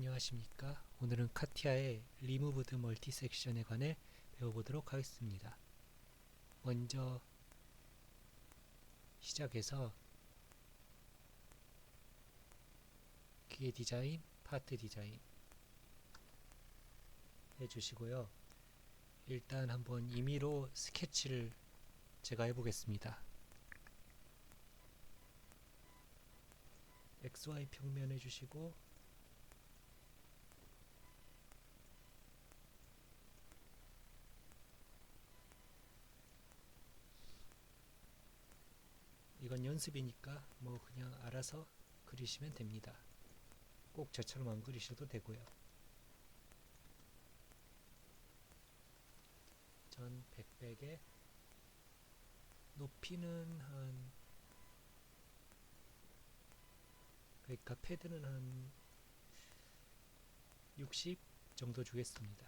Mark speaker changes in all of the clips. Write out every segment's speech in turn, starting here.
Speaker 1: 안녕하십니까? 오늘은 카티아의 리무브드 멀티 섹션에 관해 배워보도록 하겠습니다. 먼저 시작해서 기계 디자인, 파트 디자인 해주시고요. 일단 한번 임의로 스케치를 제가 해보겠습니다. XY 평면 해주시고 연습이니까 뭐 그냥 알아서 그리시면 됩니다. 꼭 저처럼 안 그리셔도 되고요. 전 100백에 높이는 한 그러니까 패드는 한 60 정도 주겠습니다.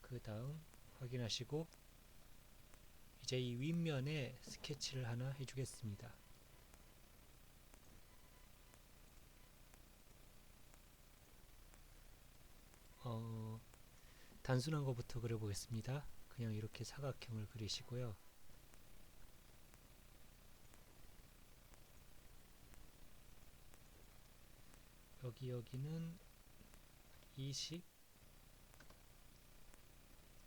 Speaker 1: 그 다음 확인하시고 이 제이 윗면에 스케치를 하나 해주겠습니다. 어, 단순한 것부터 그려보겠습니다. 그냥 이렇게 사각형을 그리시고요. 여기 여기는 20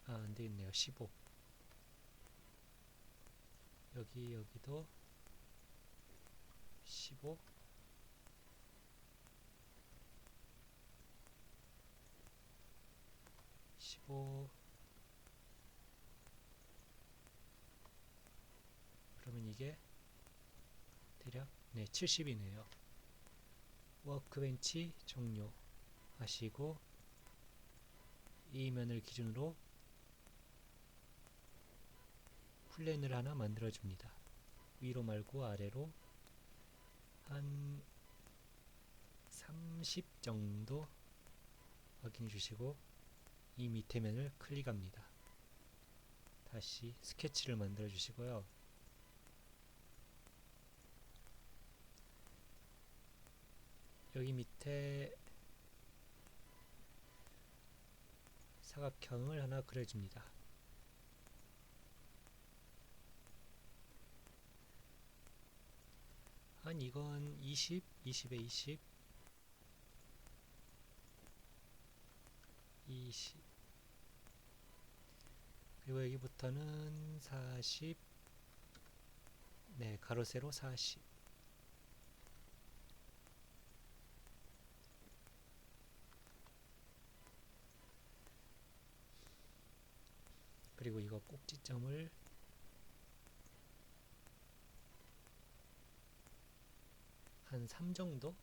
Speaker 1: 아, 안 되겠네요. 15 여기 여기도 15 15 그러면 이게 대략 네 70이네요. 워크벤치 종료 하시고 이 면을 기준으로 플랜을 하나 만들어 줍니다. 위로 말고 아래로 한 30 정도 확인해 주시고 이 밑에 면을 클릭합니다. 다시 스케치를 만들어 주시고요. 여기 밑에 사각형을 하나 그려줍니다. 한 이건 20, 20에 20, 20 그리고 여기부터는 40, 네 가로 세로 40 그리고 이거 꼭지점을 한 3 정도?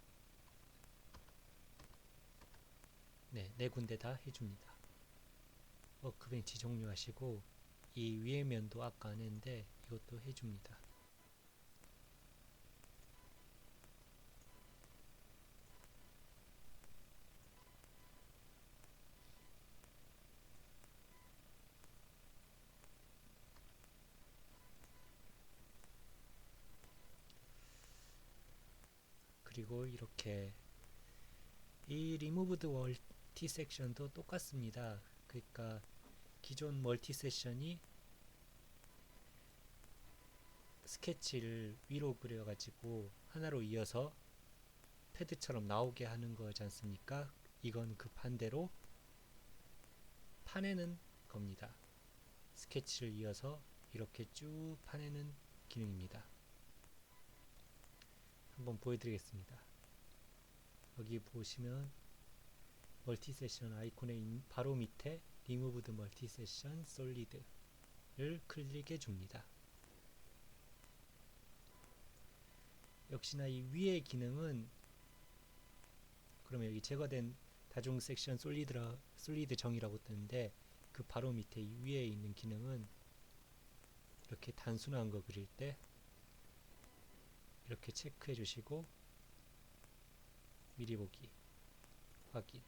Speaker 1: 네, 네 군데 다 해줍니다. 워크벤치 종료하시고 이 위에 면도 아까 안 했는데 이것도 해줍니다. 그리고 이렇게 이 리무브드 멀티 섹션도 똑같습니다. 그러니까 기존 멀티 세션이 스케치를 위로 그려가지고 하나로 이어서 패드처럼 나오게 하는 거지 않습니까? 이건 그 반대로 파내는 겁니다. 스케치를 이어서 이렇게 쭉 파내는 기능입니다. 한번 보여드리겠습니다. 여기 보시면 멀티 세션 아이콘의 바로 밑에 리무브드 멀티 세션 솔리드를 클릭해 줍니다. 역시나 이 위의 기능은 그러면 여기 제거된 다중 섹션 솔리드라 솔리드 정이라고 뜨는데 그 바로 밑에 이 위에 있는 기능은 이렇게 단순한 거 그릴 때 이렇게 체크해 주시고 미리 보기 확인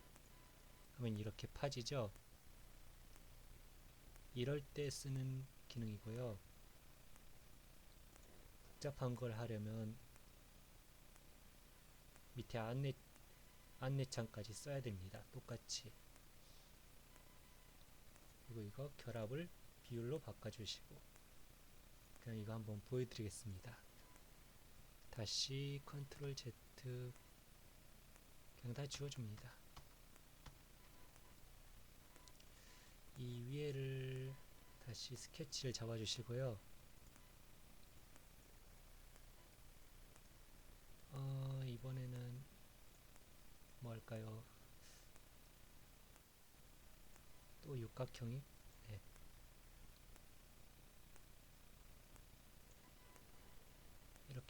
Speaker 1: 하면 이렇게 파지죠 이럴 때 쓰는 기능이고요 복잡한 걸 하려면 밑에 안내 안내창까지 써야 됩니다. 똑같이. 그리고 이거 결합을 비율로 바꿔주시고 그냥 이거 한번 보여드리겠습니다. 다시 컨트롤 Z 그냥 다 지워줍니다. 이 위에를 다시 스케치를 잡아주시고요. 어, 이번에는 뭐 할까요? 또 육각형이? 네.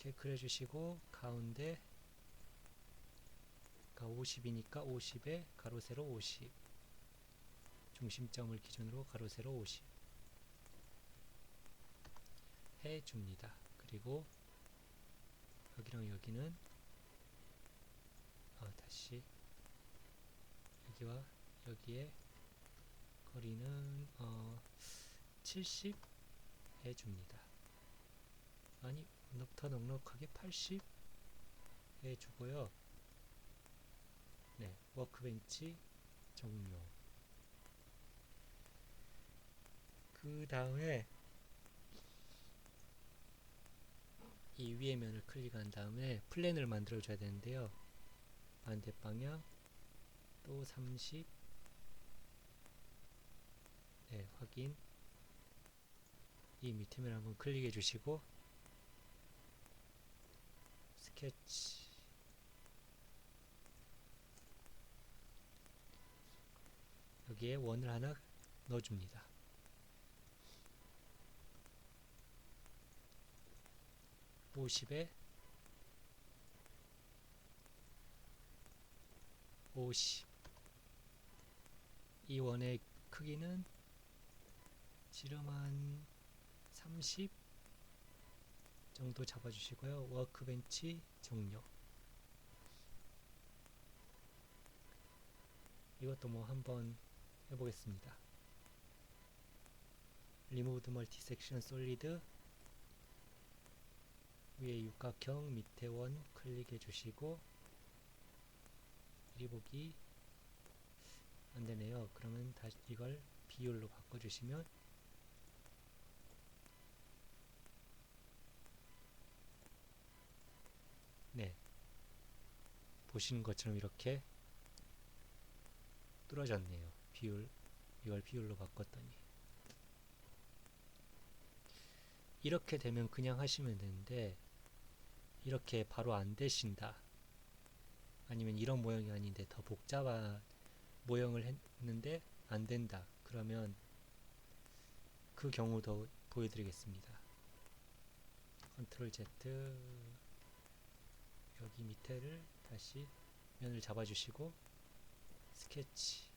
Speaker 1: 이렇게 그려주시고 가운데 가 50이니까 50에 가로 세로 50 중심점을 기준으로 가로 세로 50 해줍니다. 그리고 여기랑 여기는 어, 다시 여기와 여기에 거리는 어, 70 해줍니다. 아니 넉- 더 넉넉하게 80 해주고요. 네, 워크벤치 종료. 그 다음에 이 위에 면을 클릭한 다음에 플랜을 만들어 줘야 되는데요. 반대 방향 또 30. 네, 확인. 이 밑에 면 한번 클릭해 주시고 스케치 여기에 원을 하나 넣어줍니다. 오십에 50. 이 원의 크기는 지름 한 30 정도 잡아주시고요. 워크벤치 종료. 이것도 뭐 한번 해보겠습니다. 리무드 멀티 섹션 솔리드 위에 육각형 밑에 원 클릭해 주시고 이리 보기 안되네요. 그러면 다시 이걸 비율로 바꿔주시면 네 보시는 것처럼 이렇게 뚫어졌네요. 비율 이걸 비율로 바꿨더니 이렇게 되면 그냥 하시면 되는데 이렇게 바로 안 되신다. 아니면 이런 모양이 아닌데 더 복잡한 모형을 했는데 안 된다. 그러면 그 경우도 보여드리겠습니다. 컨트롤 Z 여기 밑에를 다시 면을 잡아주시고 스케치.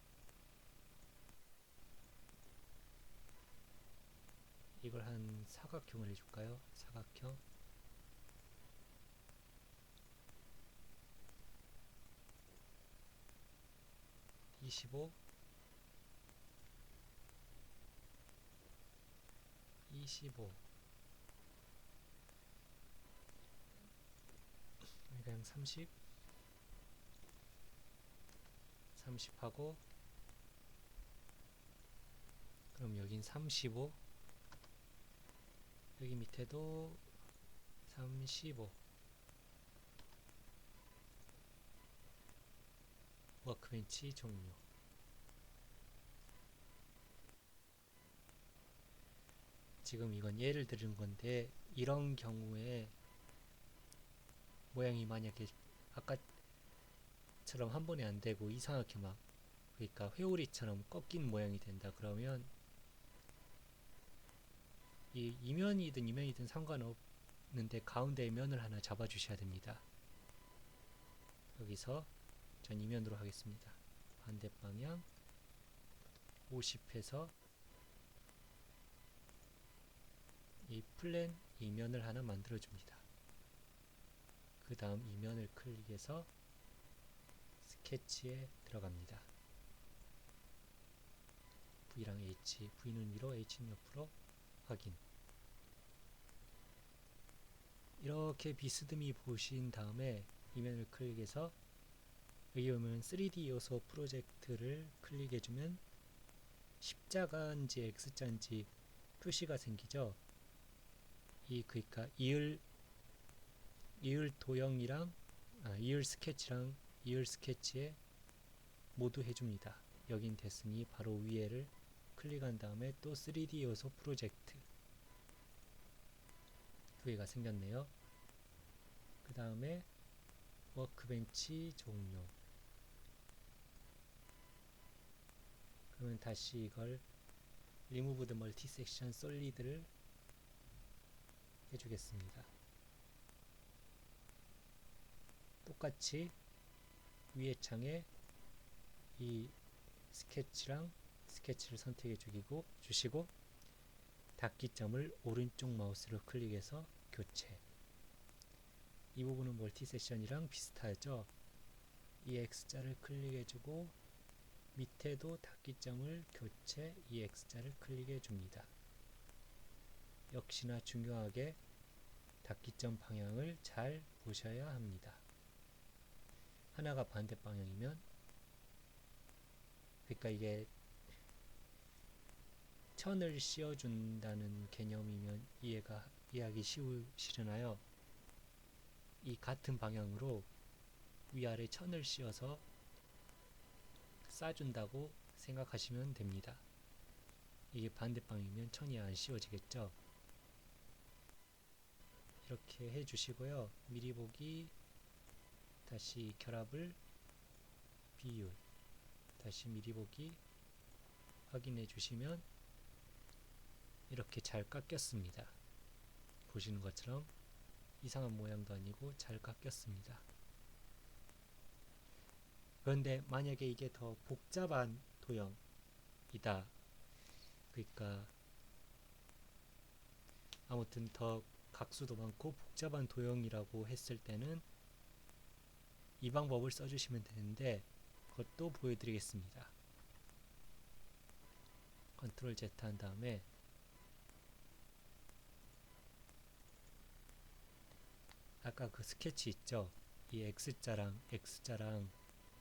Speaker 1: 이걸 한 사각형을 해줄까요? 사각형. 25 25 그냥 30 30하고 그럼 여긴 35 여기 밑에도 35 워크벤치 종료. 지금 이건 예를 들은 건데 이런 경우에 모양이 만약에 아까처럼 한 번에 안 되고 이상하게 막 그러니까 회오리처럼 꺾인 모양이 된다 그러면 이 이면이든 이면이든 상관없는데 가운데 면을 하나 잡아 주셔야 됩니다 여기서 전 이면으로 하겠습니다 반대 방향 50해서 이 플랜 이면을 하나 만들어 줍니다. 그 다음 이면을 클릭해서 스케치에 들어갑니다. V랑 H, V는 위로, H는 옆으로 확인. 이렇게 비스듬히 보신 다음에 이면을 클릭해서 여기 보면 3D 요소 프로젝트를 클릭해주면 십자가인지 X자인지 표시가 생기죠. 이 그러니까 이을 이을 도형이랑 아, 이을 스케치랑 이을 스케치에 모두 해줍니다. 여긴 됐으니 바로 위에를 클릭한 다음에 또 3D 요소 프로젝트 두 개가 생겼네요. 그 다음에 워크벤치 종료 그러면 다시 이걸 리무브 드 멀티 섹션 솔리드를 해주겠습니다. 똑같이 위에 창에 이 스케치랑 스케치를 선택해 주기고 주시고 닫기점을 오른쪽 마우스로 클릭해서 교체. 이 부분은 멀티 세션이랑 비슷하죠? 이 X자를 클릭해 주고 밑에도 닫기점을 교체 이 X자를 클릭해 줍니다. 역시나 중요하게 닫기점 방향을 잘 보셔야 합니다 하나가 반대 방향이면 그러니까 이게 천을 씌워준다는 개념이면 이해가 이해하기 쉬우시려나요? 이 같은 방향으로 위아래 천을 씌워서 싸준다고 생각하시면 됩니다. 이게 반대방이면 천이 안 씌워지겠죠? 이렇게 해주시고요. 미리 보기 다시 결합을 비율 다시 미리 보기 확인해 주시면 이렇게 잘 깎였습니다. 보시는 것처럼 이상한 모양도 아니고 잘 깎였습니다. 그런데 만약에 이게 더 복잡한 도형이다. 그러니까 아무튼 더 각수도 많고 복잡한 도형이라고 했을 때는 이 방법을 써주시면 되는데 그것도 보여드리겠습니다. 컨트롤 Z 한 다음에 아까 그 스케치 있죠? 이 X자랑 X자랑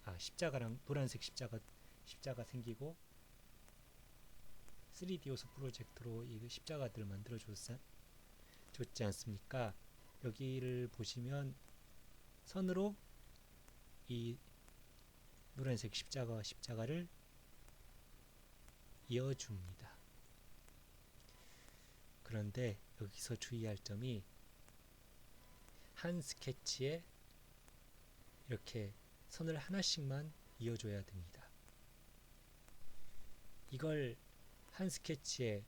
Speaker 1: 아 십자가랑 노란색 십자가 십자가 생기고 3D 요소 프로젝트로 이 십자가들 만들어 줬지 않습니까? 여기를 보시면 선으로 이 노란색 십자가와 십자가를 이어줍니다. 그런데 여기서 주의할 점이 한 스케치에 이렇게 선을 하나씩만 이어줘야 됩니다. 이걸 한 스케치에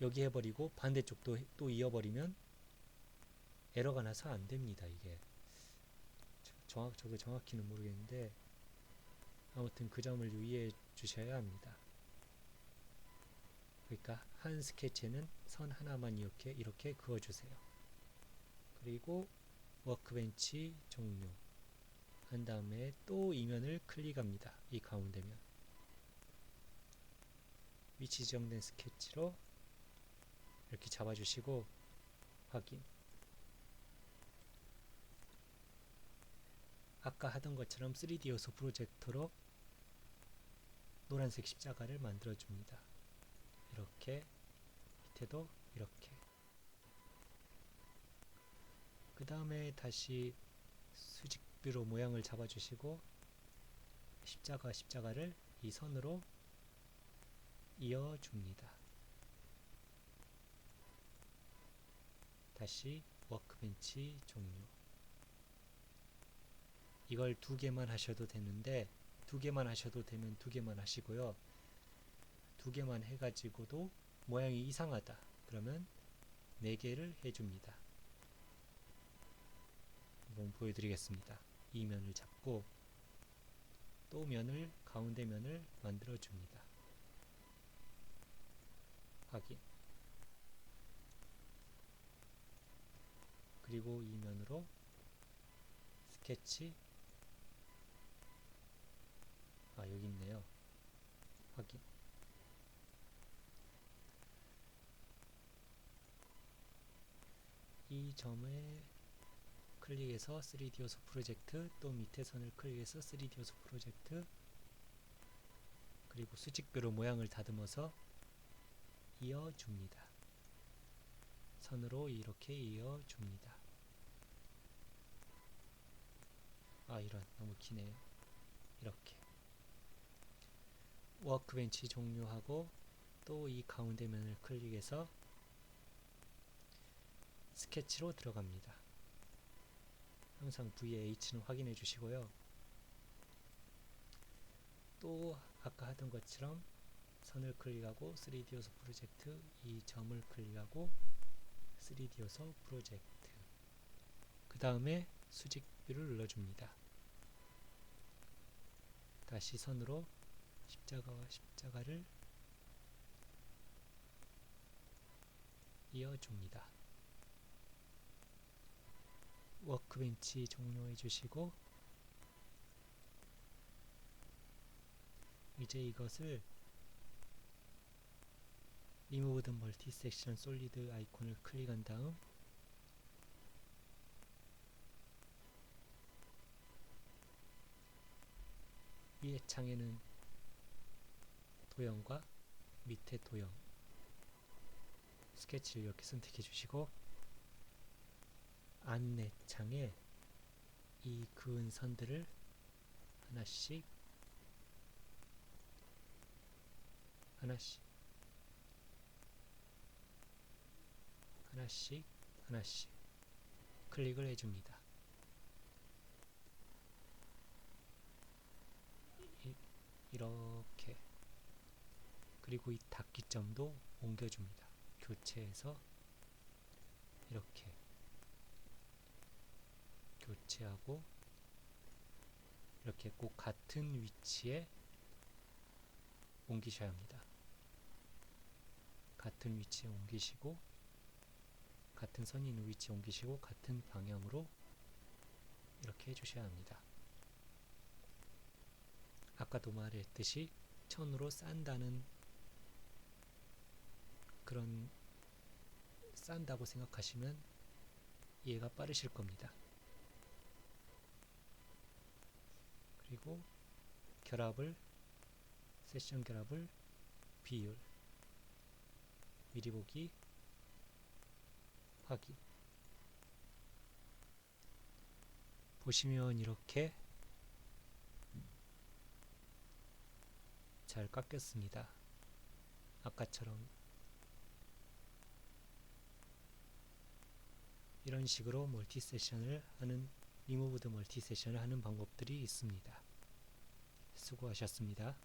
Speaker 1: 여기 해버리고 반대쪽도 또 이어버리면 에러가 나서 안 됩니다. 이게 정확 저도 정확히는 모르겠는데 아무튼 그 점을 유의해 주셔야 합니다. 그러니까 한 스케치에는 선 하나만 이렇게 이렇게 그어주세요. 그리고 워크벤치 종료 한 다음에 또 이면을 클릭합니다. 이 가운데면 위치 지정된 스케치로 이렇게 잡아주시고 확인 아까 하던 것처럼 3D 요소 프로젝터로 노란색 십자가를 만들어 줍니다. 이렇게 밑에도 이렇게 그 다음에 다시 수직비로 모양을 잡아주시고 십자가 십자가를 이 선으로 이어줍니다. 다시 워크벤치 종료 이걸 두 개만 하셔도 되는데 두 개만 하셔도 되면 두 개만 하시고요. 두 개만 해가지고도 모양이 이상하다. 그러면 네 개를 해줍니다. 한번 보여드리겠습니다. 이 면을 잡고 또 면을 가운데 면을 만들어 줍니다. 확인. 그리고 이 면으로 스케치 아 여기 있네요. 확인. 이 점에 클릭해서 3D 요소 프로젝트 또 밑에 선을 클릭해서 3D 요소 프로젝트 그리고 수직표로 모양을 다듬어서 이어줍니다. 선으로 이렇게 이어줍니다. 아 이런 너무 기네요. 이렇게 워크벤치 종료하고 또 이 가운데 면을 클릭해서 스케치로 들어갑니다. 항상 VH는 확인해 주시고요. 또 아까 하던 것처럼 선을 클릭하고 3D 요소 프로젝트 이 점을 클릭하고 3D 요소 프로젝트 그 다음에 수직뷰를 눌러줍니다. 다시 선으로 십자가와 십자가를 이어줍니다. 워크벤치 종료해 주시고 이제 이것을 리무브 드 멀티 섹션 솔리드 아이콘을 클릭한 다음 위에 창에는 도형과 밑에 도형 스케치를 이렇게 선택해 주시고 안내 창에 이 그은 선들을 하나씩 하나씩 하나씩 하나씩 클릭을 해줍니다. 이, 이렇게 그리고 이 닫기점도 옮겨줍니다. 교체해서 이렇게 교체하고 이렇게 꼭 같은 위치에 옮기셔야 합니다. 같은 위치에 옮기시고 같은 선이 있는 위치에 옮기시고 같은 방향으로 이렇게 해주셔야 합니다. 아까도 말했듯이 천으로 싼다는 그런 싼다고 생각하시면 이해가 빠르실 겁니다. 그리고 결합을 세션 결합을 비율 미리 보기 확인 보시면 이렇게 잘 깎였습니다. 아까처럼 이런 식으로 멀티 세션을 하는 리무브드 멀티 세션을 하는 방법들이 있습니다. 수고하셨습니다.